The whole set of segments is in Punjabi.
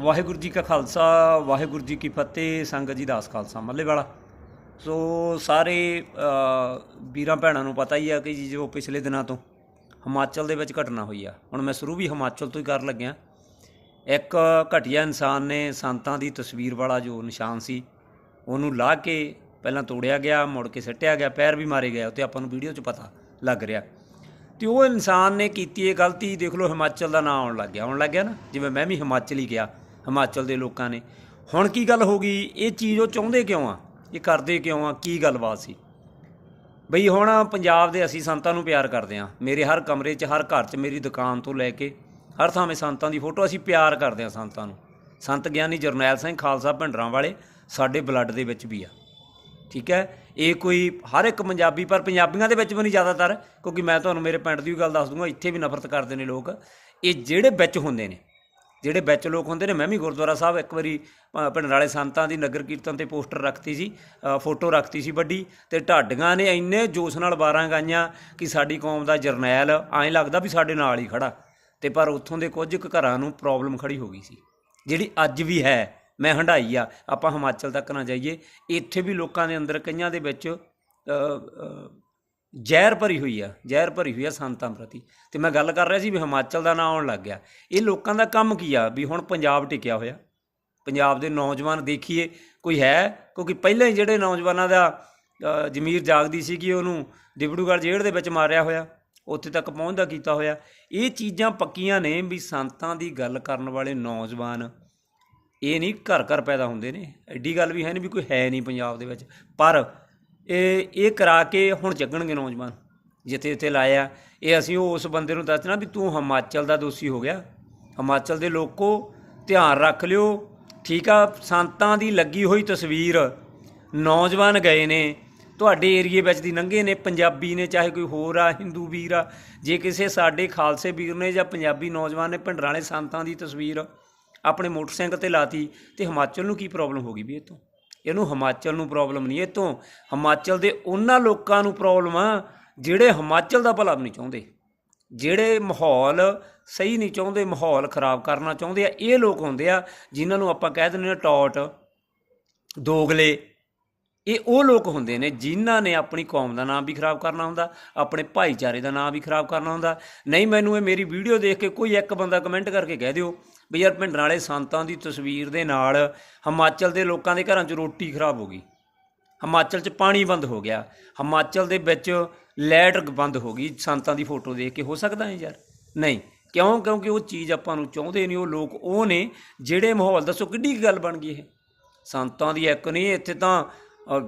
ਵਾਹਿਗੁਰੂ ਜੀ ਕਾ ਖਾਲਸਾ, ਵਾਹਿਗੁਰੂ ਜੀ ਕੀ ਫਤਿਹ, ਸੰਗਤ ਜੀ ਦਾਸ ਖਾਲਸਾ ਮੱਲੇ ਵਾਲਾ ਸੋ ਸਾਰੇ ਵੀਰਾਂ ਭੈਣਾਂ ਨੂੰ ਪਤਾ ਹੀ ਆ ਕਿ ਜੀ ਜੋ ਪਿਛਲੇ ਦਿਨਾਂ ਤੋਂ ਹਿਮਾਚਲ ਦੇ ਵਿੱਚ ਘਟਨਾ ਹੋਈ ਆ। ਹੁਣ ਮੈਂ ਸ਼ੁਰੂ ਵੀ ਹਿਮਾਚਲ ਤੋਂ ਹੀ ਕਰਨ ਲੱਗਿਆ। ਇੱਕ ਘਟੀਆ ਇਨਸਾਨ ਨੇ ਸੰਤਾਂ ਦੀ ਤਸਵੀਰ ਵਾਲਾ ਜੋ ਨਿਸ਼ਾਨ ਸੀ, ਉਹਨੂੰ ਲਾ ਕੇ ਪਹਿਲਾਂ ਤੋੜਿਆ ਗਿਆ, ਮੁੜ ਕੇ ਸੱਟਿਆ ਗਿਆ, ਪੈਰ ਵੀ ਮਾਰੇ ਗਏ ਉੱਤੇ ਆਪਾਂ ਨੂੰ ਵੀਡੀਓ 'ਚ ਪਤਾ ਲੱਗ ਰਿਹਾ। ਤੇ ਉਹ ਇਨਸਾਨ ਨੇ ਕੀਤੀ ਇਹ ਗਲਤੀ, ਦੇਖ ਲਓ ਹਿਮਾਚਲ ਦਾ ਨਾਂ ਆਉਣ ਲੱਗ ਗਿਆ। ਆਉਣ ਲੱਗ ਗਿਆ ਨਾ, ਜਿਵੇਂ ਮੈਂ ਵੀ ਹਿਮਾਚਲ ਹੀ ਗਿਆ। ਹਿਮਾਚਲ ਦੇ ਲੋਕਾਂ ਨੇ। ਹੁਣ ਕੀ ਗੱਲ ਹੋ ਗਈ? ਇਹ ਚੀਜ਼ ਉਹ ਚਾਹੁੰਦੇ ਕਿਉਂ ਆ? ਇਹ ਕਰਦੇ ਕਿਉਂ ਆ? ਕੀ ਗੱਲਬਾਤ ਸੀ? ਬਈ ਹੁਣ ਪੰਜਾਬ ਦੇ ਅਸੀਂ ਸੰਤਾਂ ਨੂੰ ਪਿਆਰ ਕਰਦੇ ਆ ਮੇਰੇ ਹਰ ਕਮਰੇ 'ਚ, ਹਰ ਘਰ 'ਚ, ਮੇਰੀ ਦੁਕਾਨ ਤੋਂ ਲੈ ਕੇ ਹਰ ਥਾਂ 'ਤੇ ਸੰਤਾਂ ਦੀ ਫੋਟੋ ਅਸੀਂ ਪਿਆਰ ਕਰਦੇ ਆ ਸੰਤਾਂ ਨੂੰ। ਸੰਤ ਗਿਆਨੀ ਜਰਨੈਲ ਸਿੰਘ ਖਾਲਸਾ ਭਿੰਡਰਾਂ ਵਾਲੇ ਸਾਡੇ ਬਲੱਡ ਦੇ ਵਿੱਚ ਵੀ ਆ। ਠੀਕ ਹੈ? ਇਹ ਕੋਈ ਹਰ ਇੱਕ ਪੰਜਾਬੀ, ਪਰ ਪੰਜਾਬੀਆਂ ਦੇ ਵਿੱਚ ਵੀ ਨਹੀਂ ਜ਼ਿਆਦਾਤਰ, ਕਿਉਂਕਿ ਮੈਂ ਤੁਹਾਨੂੰ ਮੇਰੇ ਪਿੰਡ ਦੀ ਵੀ ਗੱਲ ਦੱਸ ਦੂੰਗਾ, ਇੱਥੇ ਵੀ ਨਫ਼ਰਤ ਕਰਦੇ ਨੇ ਲੋਕ। ਇਹ ਜਿਹੜੇ ਵਿੱਚ ਹੁੰਦੇ ਨੇ ਜਿਹੜੇ ਵਿੱਚ ਲੋਕ ਹੁੰਦੇ ਨੇ ਮੈਂ ਵੀ ਗੁਰਦੁਆਰਾ ਸਾਹਿਬ ਇੱਕ ਵਾਰੀ ਅ, ਵਾਲੇ ਸੰਤਾਂ ਦੀ ਨਗਰ ਕੀਰਤਨ ਤੇ ਪੋਸਟਰ ਰੱਖਤੀ ਸੀ ਫੋਟੋ ਰੱਖਤੀ ਸੀ ਵੱਡੀ ਤੇ ਢਾਡੀਆਂ ਨੇ ਇੰਨੇ ਜੋਸ਼ ਨਾਲ ਬਾਰਾਂ ਗਾਈਆਂ ਕਿ ਸਾਡੀ ਕੌਮ ਦਾ ਜਰਨੈਲ ਐਂ ਲੱਗਦਾ ਵੀ ਸਾਡੇ ਨਾਲ ਹੀ ਖੜਾ। ਤੇ ਪਰ ਉੱਥੋਂ ਦੇ ਕੁਝ ਕੁ ਘਰਾਂ ਨੂੰ ਪ੍ਰੋਬਲਮ ਖੜੀ ਹੋ ਗਈ ਸੀ। ਜਿਹੜੀ ਅੱਜ ਵੀ ਹੈ ਮੈਂ ਹੰਡਾਈ ਆ ਆਪਾਂ ਹਿਮਾਚਲ ਤੱਕ ਨਾ ਜਾਈਏ ਇੱਥੇ ਵੀ ਲੋਕਾਂ ਦੇ ਅੰਦਰ ਕਈਆਂ ਦੇ ਵਿੱਚ ਜ਼ਹਿਰ ਭਰੀ ਹੋਈ ਆ, ਜ਼ਹਿਰ ਭਰੀ ਹੋਈ ਆ ਸੰਤਾਂ ਪ੍ਰਤੀ। ਤੇ ਮੈਂ ਗੱਲ ਕਰ ਰਿਹਾ ਸੀ ਵੀ ਹਿਮਾਚਲ ਦਾ ਨਾਂ ਆਉਣ ਲੱਗ ਗਿਆ। ਇਹ ਲੋਕਾਂ ਦਾ ਕੰਮ ਕੀ ਆ? ਵੀ ਹੁਣ ਪੰਜਾਬ ਟਿਕਿਆ ਹੋਇਆ। ਪੰਜਾਬ ਦੇ ਨੌਜਵਾਨ ਦੇਖੀਏ, ਕੋਈ ਹੈ? ਕਿਉਂਕਿ ਪਹਿਲਾਂ ਹੀ ਜਿਹੜੇ ਨੌਜਵਾਨਾਂ ਦਾ ਜ਼ਮੀਰ ਜਾਗਦੀ ਸੀਗੀ ਉਹਨੂੰ ਡਿਬੜੂਗੜ੍ਹ ਜੇਲ੍ਹ ਦੇ ਵਿੱਚ ਮਾਰਿਆ ਹੋਇਆ, ਉੱਥੇ ਤੱਕ ਪਹੁੰਚਦਾ ਕੀਤਾ ਹੋਇਆ। ਇਹ ਚੀਜ਼ਾਂ ਪੱਕੀਆਂ ਨੇ ਵੀ ਸੰਤਾਂ ਦੀ ਗੱਲ ਕਰਨ ਵਾਲੇ ਨੌਜਵਾਨ ਇਹ ਨਹੀਂ ਘਰ ਘਰ ਪੈਦਾ ਹੁੰਦੇ ਨੇ। ਐਡੀ ਗੱਲ ਵੀ ਹੈ ਨਹੀਂ ਵੀ ਕੋਈ ਹੈ ਨਹੀਂ ਪੰਜਾਬ ਦੇ ਵਿੱਚ। ਪਰ ਇਹ ਇਹ ਕਰਾ ਕੇ ਹੁਣ ਜੱਗਣਗੇ ਨੌਜਵਾਨ, ਜਿੱਥੇ ਜਿੱਥੇ ਲਾਇਆ ਇਹ ਅਸੀਂ ਉਸ ਬੰਦੇ ਨੂੰ ਦੱਸਣਾ ਵੀ ਤੂੰ ਹਿਮਾਚਲ ਦਾ ਦੋਸ਼ੀ ਹੋ ਗਿਆ। ਹਿਮਾਚਲ ਦੇ ਲੋਕੋ, ਧਿਆਨ ਰੱਖ ਲਿਓ। ਠੀਕ ਆ, ਸੰਤਾਂ ਦੀ ਲੱਗੀ ਹੋਈ ਤਸਵੀਰ। ਨੌਜਵਾਨ ਗਏ ਨੇ। ਤੁਹਾਡੇ ਏਰੀਏ ਵਿੱਚ ਦੀ ਲੰਘੇ ਨੇ, ਪੰਜਾਬੀ ਨੇ, ਚਾਹੇ ਕੋਈ ਹੋਰ ਆ, ਹਿੰਦੂ ਵੀਰ ਆ। ਜੇ ਕਿਸੇ ਸਾਡੇ ਖਾਲਸੇ ਵੀਰ ਨੇ ਜਾਂ ਪੰਜਾਬੀ ਨੌਜਵਾਨ ਨੇ ਭਿੰਡਰਾਂ ਵਾਲੇ ਸੰਤਾਂ ਦੀ ਤਸਵੀਰ ਆਪਣੇ ਮੋਟਰਸਾਈਕਲ ਤੇ ਲਾਤੀ ਤੇ ਹਿਮਾਚਲ ਨੂੰ ਕੀ ਪ੍ਰੋਬਲਮ ਹੋ ਗਈ ਵੀ ਇਹ ਤੋਂ ਇਹਨੂੰ ਹਿਮਾਚਲ ਨੂੰ ਪ੍ਰੋਬਲਮ ਨਹੀਂ, ਇਹ ਤੋਂ ਹਿਮਾਚਲ ਦੇ ਉਹਨਾਂ ਲੋਕਾਂ ਨੂੰ ਪ੍ਰੋਬਲਮ ਆ ਜਿਹੜੇ ਹਿਮਾਚਲ ਦਾ ਭਲਾ ਨਹੀਂ ਚਾਹੁੰਦੇ, ਜਿਹੜੇ ਮਾਹੌਲ ਸਹੀ ਨਹੀਂ ਚਾਹੁੰਦੇ, ਮਾਹੌਲ ਖਰਾਬ ਕਰਨਾ ਚਾਹੁੰਦੇ ਆ, ਇਹ ਲੋਕ ਹੁੰਦੇ ਆ ਜਿਨ੍ਹਾਂ ਨੂੰ ਆਪਾਂ ਕਹਿ ਦਿੰਦੇ ਨੇ ਟੌਟ, ਦੋਗਲੇ, ਇਹ ਉਹ ਲੋਕ ਹੁੰਦੇ ਨੇ ਜਿਨ੍ਹਾਂ ਨੇ ਆਪਣੀ ਕੌਮ ਦਾ ਨਾਮ ਵੀ ਖਰਾਬ ਕਰਨਾ ਹੁੰਦਾ, ਆਪਣੇ ਭਾਈਚਾਰੇ ਦਾ ਨਾਮ ਵੀ ਖਰਾਬ ਕਰਨਾ ਹੁੰਦਾ। ਨਹੀਂ, ਮੈਨੂੰ ਇਹ ਮੇਰੀ ਵੀਡੀਓ ਦੇਖ ਕੇ ਕੋਈ ਇੱਕ ਬੰਦਾ ਕਮੈਂਟ ਕਰਕੇ ਕਹਿ ਦਿਓ ਵੀ ਯਾਰ ਭਿੰਡਰਾਂ ਵਾਲੇ ਸੰਤਾਂ ਦੀ ਤਸਵੀਰ ਦੇ ਨਾਲ ਹਿਮਾਚਲ ਦੇ ਲੋਕਾਂ ਦੇ ਘਰਾਂ 'ਚ ਰੋਟੀ ਖਰਾਬ ਹੋ ਗਈ। ਹਿਮਾਚਲ 'ਚ ਪਾਣੀ ਬੰਦ ਹੋ ਗਿਆ। ਹਿਮਾਚਲ ਦੇ ਵਿੱਚ ਲਾਈਟ ਬੰਦ ਹੋ ਗਈ। ਸੰਤਾਂ ਦੀ ਫੋਟੋ ਦੇਖ ਕੇ ਹੋ ਸਕਦਾ ਹੈ ਯਾਰ? ਨਹੀਂ। ਕਿਉਂ? ਕਿਉਂਕਿ ਉਹ ਚੀਜ਼ ਆਪਾਂ ਨੂੰ ਚਾਹੁੰਦੇ ਨਹੀਂ। ਉਹ ਲੋਕ ਉਹ ਨੇ ਜਿਹੜੇ ਮਾਹੌਲ, ਦੱਸੋ ਕਿੱਡੀ ਕੁ ਗੱਲ ਬਣ ਗਈ ਇਹ? ਸੰਤਾਂ ਦੀ ਇੱਕ ਨਹੀਂ ਇੱਥੇ ਤਾਂ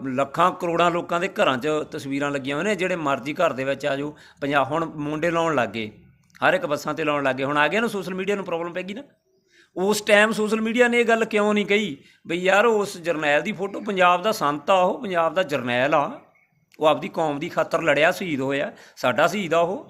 ਲੱਖਾਂ, ਕਰੋੜਾਂ ਲੋਕਾਂ ਦੇ ਘਰਾਂ 'ਚ ਤਸਵੀਰਾਂ ਲੱਗੀਆਂ ਹੋਈਆਂ ਨੇ। ਜਿਹੜੇ ਮਰਜ਼ੀ ਘਰ ਦੇ ਵਿੱਚ ਆ ਜਾਓ। ਪੰਜਾਬ ਹੁਣ ਮੁੰਡੇ ਲਾਉਣ ਲੱਗੇ ਹਰ ਇੱਕ ਬੱਸਾਂ ਤੇ ਲਾਉਣ ਲੱਗੇ ਹੁਣ ਆ ਗਿਆ ਨਾ ਸੋਸ਼ਲ ਮੀਡੀਆ ਨੂੰ ਪ੍ਰੋਬਲਮ ਪੈ ਗਈ ਨਾ? ਉਸ ਟਾਈਮ ਸੋਸ਼ਲ ਮੀਡੀਆ ਨੇ ਇਹ ਗੱਲ ਕਿਉਂ ਨਹੀਂ ਕਹੀ? ਬਈ ਯਾਰ ਉਸ ਜਰਨੈਲ ਦੀ ਫੋਟੋ ਪੰਜਾਬ ਦਾ ਸੰਤ ਆ ਉਹ, ਪੰਜਾਬ ਦਾ ਜਰਨੈਲ ਆ। ਉਹ ਆਪਦੀ ਕੌਮ ਦੀ ਖਾਤਰ ਲੜਿਆ, ਸ਼ਹੀਦ ਹੋਇਆ। ਸਾਡਾ ਸ਼ਹੀਦ ਆ ਉਹ।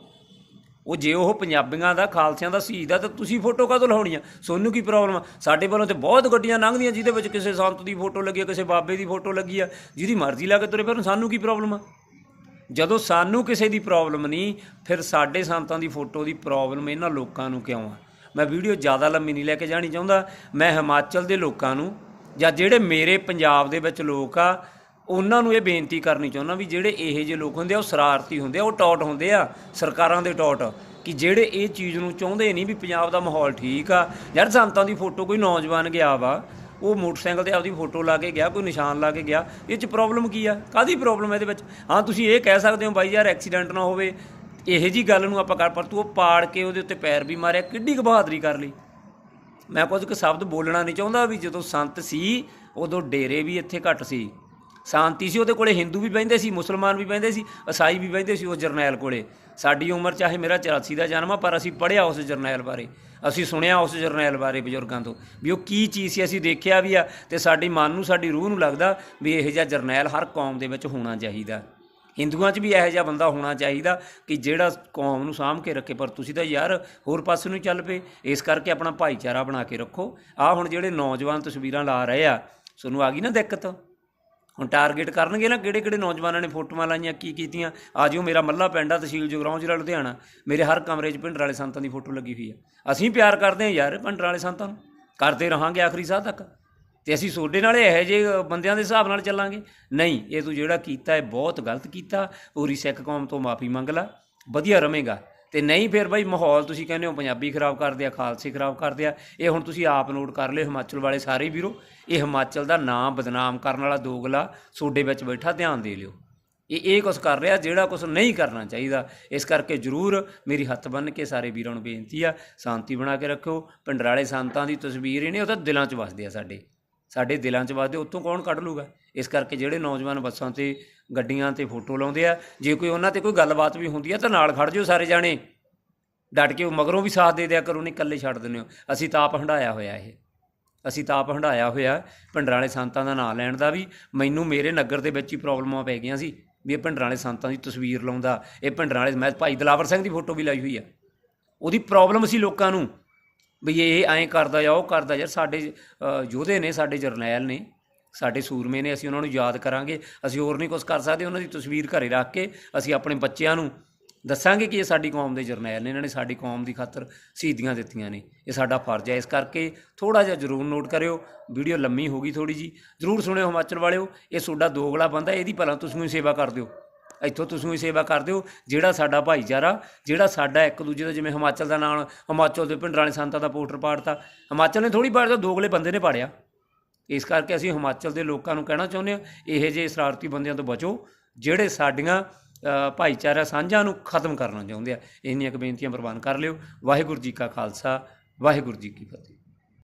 ਉਹ ਜੇ ਉਹ ਪੰਜਾਬੀਆਂ ਦਾ, ਖਾਲਸਿਆਂ ਦਾ ਸ਼ਹੀਦ ਆ, ਤਾਂ ਤੁਸੀਂ ਫੋਟੋ ਕਾਹਤੋਂ ਲਾਉਣੀ ਆ ਸੋਨੂੰ ਕੀ ਪ੍ਰੋਬਲਮ ਆ? ਸਾਡੇ ਵੱਲੋਂ ਤੇ ਬਹੁਤ ਗੱਡੀਆਂ ਲੰਘਦੀਆਂ, ਜਿਹਦੇ ਵਿੱਚ ਕਿਸੇ ਸੰਤ ਦੀ ਫੋਟੋ ਲੱਗੀ ਆ, ਕਿਸੇ ਬਾਬੇ ਦੀ ਫੋਟੋ ਲੱਗੀ ਆ। ਜਿਹਦੀ ਮਰਜ਼ੀ ਲਾ ਕੇ ਤੁਰੇ ਫਿਰ ਸਾਨੂੰ ਕੀ ਪ੍ਰੋਬਲਮ ਆ? ਜਦੋਂ ਸਾਨੂੰ ਕਿਸੇ ਦੀ ਪ੍ਰੋਬਲਮ ਨਹੀਂ, ਫਿਰ ਸਾਡੇ ਸੰਤਾਂ ਦੀ ਫੋਟੋ ਦੀ ਪ੍ਰੋਬਲਮ ਇਹਨਾਂ ਲੋਕਾਂ ਨੂੰ ਕਿਉਂ ਆ? ਮੈਂ ਵੀਡੀਓ ਜ਼ਿਆਦਾ ਲੰਮੀ ਨਹੀਂ ਲੈ ਕੇ ਜਾਣੀ ਚਾਹੁੰਦਾ। ਮੈਂ ਹਿਮਾਚਲ ਦੇ ਲੋਕਾਂ ਨੂੰ ਜਾਂ ਜਿਹੜੇ ਮੇਰੇ ਪੰਜਾਬ ਦੇ ਵਿੱਚ ਲੋਕ ਆ, ਉਹਨਾਂ ਨੂੰ ਇਹ ਬੇਨਤੀ ਕਰਨੀ ਚਾਹੁੰਦਾ ਵੀ ਜਿਹੜੇ ਇਹੋ ਜਿਹੇ ਲੋਕ ਹੁੰਦੇ ਆ, ਉਹ ਸ਼ਰਾਰਤੀ ਹੁੰਦੇ ਆ, ਉਹ ਟੌਟ ਹੁੰਦੇ ਆ, ਸਰਕਾਰਾਂ ਦੇ ਟੌਟ, ਕਿ ਜਿਹੜੇ ਇਹ ਚੀਜ਼ ਨੂੰ ਚਾਹੁੰਦੇ ਨਹੀਂ ਵੀ ਪੰਜਾਬ ਦਾ ਮਾਹੌਲ ਠੀਕ ਆ। ਯਾਰ ਸੰਤਾਂ ਦੀ ਫੋਟੋ ਕੋਈ ਨੌਜਵਾਨ ਗਿਆ ਵਾ, ਉਹ ਮੋਟਰਸਾਈਕਲ ਤੇ ਆਪਦੀ ਫੋਟੋ ਲਾ ਕੇ ਗਿਆ, ਕੋਈ ਨਿਸ਼ਾਨ ਲਾ ਕੇ ਗਿਆ, ਇਹ ਚ ਪ੍ਰੋਬਲਮ ਕੀ ਆ? ਕਾਦੀ ਪ੍ਰੋਬਲਮ ਹੈ ਇਹਦੇ ਵਿੱਚ? ਹਾਂ, ਤੁਸੀਂ ਇਹ ਕਹਿ ਸਕਦੇ ਹੋ ਬਾਈ ਯਾਰ ਐਕਸੀਡੈਂਟ ਨਾ ਹੋਵੇ ਇਹੋ ਜੀ ਗੱਲ ਨੂੰ ਆਪਾਂ ਕਰ, ਪਰ ਤੂੰ ਉਹ ਪਾੜ ਕੇ ਉਹਦੇ ਉੱਤੇ ਪੈਰ ਵੀ ਮਾਰਿਆ, ਕਿੱਡੀ ਕੁ ਬਹਾਦਰੀ ਕਰ ਲਈ। ਮੈਂ ਕੁਝ ਕੁ ਸ਼ਬਦ ਬੋਲਣਾ ਨਹੀਂ ਚਾਹੁੰਦਾ ਵੀ ਜਦੋਂ ਸੰਤ ਸੀ, ਉਦੋਂ ਡੇਰੇ ਵੀ ਇੱਥੇ ਘੱਟ ਸੀ। ਸ਼ਾਂਤੀ ਸੀ, ਉਹਦੇ ਕੋਲੇ ਹਿੰਦੂ ਵੀ ਬਹਿੰਦੇ ਸੀ, ਮੁਸਲਮਾਨ ਵੀ ਬਹਿੰਦੇ ਸੀ ਈਸਾਈ ਵੀ ਬਹਿੰਦੇ ਸੀ ਉਸ ਜਰਨੈਲ ਕੋਲੇ। ਸਾਡੀ ਉਮਰ ਚਾਹੇ ਮੇਰਾ 84 ਦਾ ਜਨਮ ਆ, ਪਰ ਅਸੀਂ ਪੜ੍ਹਿਆ ਉਸ ਜਰਨੈਲ ਬਾਰੇ। ਅਸੀਂ ਸੁਣਿਆ ਉਸ ਜਰਨੈਲ ਬਾਰੇ ਬਜ਼ੁਰਗਾਂ ਤੋਂ ਵੀ ਉਹ ਕੀ ਚੀਜ਼ ਸੀ, ਅਸੀਂ ਦੇਖਿਆ ਵੀ ਆ ਤੇ ਸਾਡੀ ਮਨ ਨੂੰ, ਸਾਡੀ ਰੂਹ ਨੂੰ ਲੱਗਦਾ ਵੀ ਇਹੋ ਜਿਹਾ ਜਰਨੈਲ ਹਰ ਕੌਮ ਦੇ ਵਿੱਚ ਹੋਣਾ ਚਾਹੀਦਾ। ਹਿੰਦੂਆਂ 'ਚ ਵੀ ਇਹੋ ਜਿਹਾ ਬੰਦਾ ਹੋਣਾ ਚਾਹੀਦਾ ਕਿ ਜਿਹੜਾ ਕੌਮ ਨੂੰ ਸਾਂਭ ਕੇ ਰੱਖੇ। ਪਰ ਤੁਸੀਂ ਤਾਂ ਯਾਰ ਹੋਰ ਪਾਸੇ ਨੂੰ ਚੱਲ ਪਏ। ਇਸ ਕਰਕੇ ਆਪਣਾ ਭਾਈਚਾਰਾ ਬਣਾ ਕੇ ਰੱਖੋ। ਆ ਹੁਣ ਜਿਹੜੇ ਨੌਜਵਾਨ ਤਸਵੀਰਾਂ ਲਾ ਰਹੇ ਆ, ਤੁਹਾਨੂੰ ਆ ਗਈ ਨਾ ਦਿੱਕਤ? ਹੁਣ ਟਾਰਗੇਟ ਕਰਨਗੇ ਨਾ ਕਿਹੜੇ ਕਿਹੜੇ ਨੌਜਵਾਨਾਂ ਨੇ ਫੋਟੋਆਂ ਲਾਈਆਂ, ਕੀ ਕੀਤੀਆਂ? ਆ ਜਿਓ ਮੇਰਾ ਮੱਲਾ ਪਿੰਡ ਆ ਤਹਿਸੀਲ ਜਗਰਾਉਂ ਜ਼ਿਲ੍ਹਾ ਲੁਧਿਆਣਾ। ਮੇਰੇ ਹਰ ਕਮਰੇ 'ਚ ਭਿੰਡਰ ਵਾਲੇ ਸੰਤਾਂ ਦੀ ਫੋਟੋ ਲੱਗੀ ਹੋਈ ਆ। ਅਸੀਂ ਪਿਆਰ ਕਰਦੇ ਹਾਂ ਯਾਰ ਭਿੰਡਰ ਵਾਲੇ ਸੰਤਾਂ ਨੂੰ। ਕਰਦੇ ਰਹਾਂਗੇ ਆਖਰੀ ਸਾਹ ਤੱਕ। ਤੇ ਅਸੀਂ ਤੁਹਾਡੇ ਨਾਲ ਇਹੋ ਜਿਹੇ ਬੰਦਿਆਂ ਦੇ ਹਿਸਾਬ ਨਾਲ ਚੱਲਾਂਗੇ। ਨਹੀਂ, ਇਹ ਤੂੰ ਜਿਹੜਾ ਕੀਤਾ ਹੈ ਬਹੁਤ ਗਲਤ ਕੀਤਾ, ਪੂਰੀ ਸਿੱਖ ਕੌਮ ਤੋਂ ਮਾਫੀ ਮੰਗ ਲੈ, ਵਧੀਆ ਰਵੇਂਗਾ ਤੇ ਨਹੀਂ ਫਿਰ ਬਈ ਮਾਹੌਲ ਤੁਸੀਂ ਕਹਿੰਦੇ ਹੋ ਪੰਜਾਬੀ ਖਰਾਬ ਕਰਦੇ ਆ ਖਾਲਸੇ ਖਰਾਬ ਕਰਦੇ ਆ ਇਹ ਹੁਣ ਤੁਸੀਂ ਆਪ ਨੋਟ ਕਰ ਲਿਓ, ਹਿਮਾਚਲ ਵਾਲੇ ਸਾਰੇ ਵੀਰੋ, ਇਹ ਹਿਮਾਚਲ ਦਾ ਨਾਮ ਬਦਨਾਮ ਕਰਨ ਵਾਲਾ ਦੋਗਲਾ ਤੁਹਾਡੇ ਵਿੱਚ ਬੈਠਾ, ਧਿਆਨ ਦੇ ਲਿਓ। ਇਹ ਇਹ ਕੁਝ ਕਰ ਰਿਹਾ, ਜਿਹੜਾ ਕੁਝ ਨਹੀਂ ਕਰਨਾ ਚਾਹੀਦਾ। ਇਸ ਕਰਕੇ ਜਰੂਰ ਮੇਰੀ ਹੱਥ ਬੰਨ ਕੇ ਸਾਰੇ ਵੀਰਾਂ ਨੂੰ ਬੇਨਤੀ ਆ, ਸ਼ਾਂਤੀ ਬਣਾ ਕੇ ਰੱਖੋ ਪਿੰਡਰਾਲੇ ਸੰਤਾਂ ਦੀ ਤਸਵੀਰ ਹੀ ਨੇ ਉਹ ਤਾਂ ਦਿਲਾਂ 'ਚ ਵਸਦੇ ਆ ਸਾਡੇ। ਸਾਡੇ ਦਿਲਾਂ 'ਚ ਵੱਸਦੇ, ਉੱਥੋਂ ਕੌਣ ਕੱਢ ਲੂਗਾ? ਇਸ ਕਰਕੇ ਜਿਹੜੇ ਨੌਜਵਾਨ ਬੱਸਾਂ ਤੇ, ਗੱਡੀਆਂ ਤੇ ਫੋਟੋ ਲਾਉਂਦੇ ਆ, ਜੇ ਕੋਈ ਉਹਨਾਂ ਤੇ ਕੋਈ ਗੱਲਬਾਤ ਵੀ ਹੁੰਦੀ ਆ, ਤਾਂ ਨਾਲ ਖੜ ਜਿਓ ਸਾਰੇ ਜਾਣੇ। ਡਟ ਕੇ ਉਹ ਮਗਰੋਂ ਵੀ ਸਾਥ ਦੇ ਦਿਆ ਕਰੋ, ਨਹੀਂ ਇਕੱਲੇ ਛੱਡ ਦਿੰਦੇ ਹੋ। ਅਸੀਂ ਤਾਂ ਆਪ ਹੰਡਾਇਆ ਹੋਇਆ ਇਹ। ਅਸੀਂ ਤਾਂ ਆਪ ਹੰਡਾਇਆ ਹੋਇਆ, ਭਿੰਡਰਾਂ ਵਾਲੇ ਸੰਤਾਂ ਦਾ ਨਾਂ ਲੈਣ ਦਾ ਵੀ। ਮੈਨੂੰ ਮੇਰੇ ਨਗਰ ਦੇ ਵਿੱਚ ਹੀ ਪ੍ਰੋਬਲਮਾਂ ਪੈ ਗਈਆਂ ਸੀ, ਵੀ ਇਹ ਭਿੰਡਰਾਂ ਵਾਲੇ ਸੰਤਾਂ ਦੀ ਤਸਵੀਰ ਲਾਉਂਦਾ। ਇਹ ਭਿੰਡਰਾਂ ਵਾਲੇ, ਮੈਂ ਭਾਈ ਦਲਾਵਰ ਸਿੰਘ ਦੀ ਫੋਟੋ ਵੀ ਲਾਈ ਹੋਈ ਆ। ਉਹਦੀ ਪ੍ਰੋਬਲਮ ਸੀ ਲੋਕਾਂ ਨੂੰ। ਵੀ ਇਹ ਐਂ ਕਰਦਾ ਜਾਂ ਉਹ ਕਰਦਾ ਯਾਰ, ਸਾਡੇ ਯੋਧੇ ਨੇ, ਸਾਡੇ ਜਰਨੈਲ ਨੇ, ਸਾਡੇ ਸੂਰਮੇ ਨੇ, ਅਸੀਂ ਉਹਨਾਂ ਨੂੰ ਯਾਦ ਕਰਾਂਗੇ। ਅਸੀਂ ਹੋਰ ਨਹੀਂ ਕੁਝ ਕਰ ਸਕਦੇ, ਉਹਨਾਂ ਦੀ ਤਸਵੀਰ ਘਰੇ ਰੱਖ ਕੇ ਅਸੀਂ ਆਪਣੇ ਬੱਚਿਆਂ ਨੂੰ ਦੱਸਾਂਗੇ ਕਿ ਇਹ ਸਾਡੀ ਕੌਮ ਦੇ ਜਰਨੈਲ ਨੇ, ਇਹਨਾਂ ਨੇ ਸਾਡੀ ਕੌਮ ਦੀ ਖਾਤਰ ਸ਼ਹੀਦੀਆਂ ਦਿੱਤੀਆਂ ਨੇ। ਇਹ ਸਾਡਾ ਫਰਜ਼ ਹੈ ਇਸ ਕਰਕੇ ਥੋੜਾ ਜਿਹਾ ਜ਼ਰੂਰ ਨੋਟ ਕਰਿਓ, ਵੀਡੀਓ ਲੰਮੀ ਹੋ ਗਈ ਥੋੜੀ ਜੀ ਜ਼ਰੂਰ ਸੁਣਿਓ ਹਿਮਾਚਲ ਵਾਲਿਓ, ਇਹ ਤੁਹਾਡਾ ਦੋਗਲਾ ਬੰਦਾ, ਇਹਦੀ ਭਲਾ ਤੁਸੀਂ ਸੇਵਾ ਕਰ ਦਿਓ। ਇੱਥੋਂ ਤੁਸੀਂ ਵੀ ਸੇਵਾ ਕਰ ਦਿਓ ਜਿਹੜਾ ਸਾਡਾ ਭਾਈਚਾਰਾ, ਜਿਹੜਾ ਸਾਡਾ ਇੱਕ ਦੂਜੇ ਦਾ, ਜਿਵੇਂ ਹਿਮਾਚਲ ਦਾ ਨਾਮ ਹਿਮਾਚਲ ਦੇ ਪਿੰਡਰਾਂ ਵਾਲੇ ਸੰਤਾਂ ਦਾ ਪੋਸਟਰ ਪਾੜਤਾ, ਹਿਮਾਚਲ ਨੇ ਥੋੜੀ ਪਾੜਤਾ ਦੋਗਲੇ ਬੰਦੇ ਨੇ ਪਾੜਿਆ। ਇਸ ਕਰਕੇ ਅਸੀਂ ਹਿਮਾਚਲ ਦੇ ਲੋਕਾਂ ਨੂੰ ਕਹਿਣਾ ਚਾਹੁੰਦੇ ਹਾਂ, ਇਹੋ ਜਿਹੇ ਸ਼ਰਾਰਤੀ ਬੰਦਿਆਂ ਤੋਂ ਬਚੋ, ਜਿਹੜੇ ਸਾਡੀਆਂ ਭਾਈਚਾਰਾ ਸਾਂਝਾਂ ਨੂੰ ਖਤਮ ਕਰਨਾ ਚਾਹੁੰਦੇ ਆ। ਇੰਨੀਆਂ ਕੁ ਬੇਨਤੀਆਂ ਪ੍ਰਵਾਨ ਕਰ ਲਿਓ। ਵਾਹਿਗੁਰੂ ਜੀ ਕਾ ਖਾਲਸਾ, ਵਾਹਿਗੁਰੂ ਜੀ ਕੀ ਫਤਿਹ।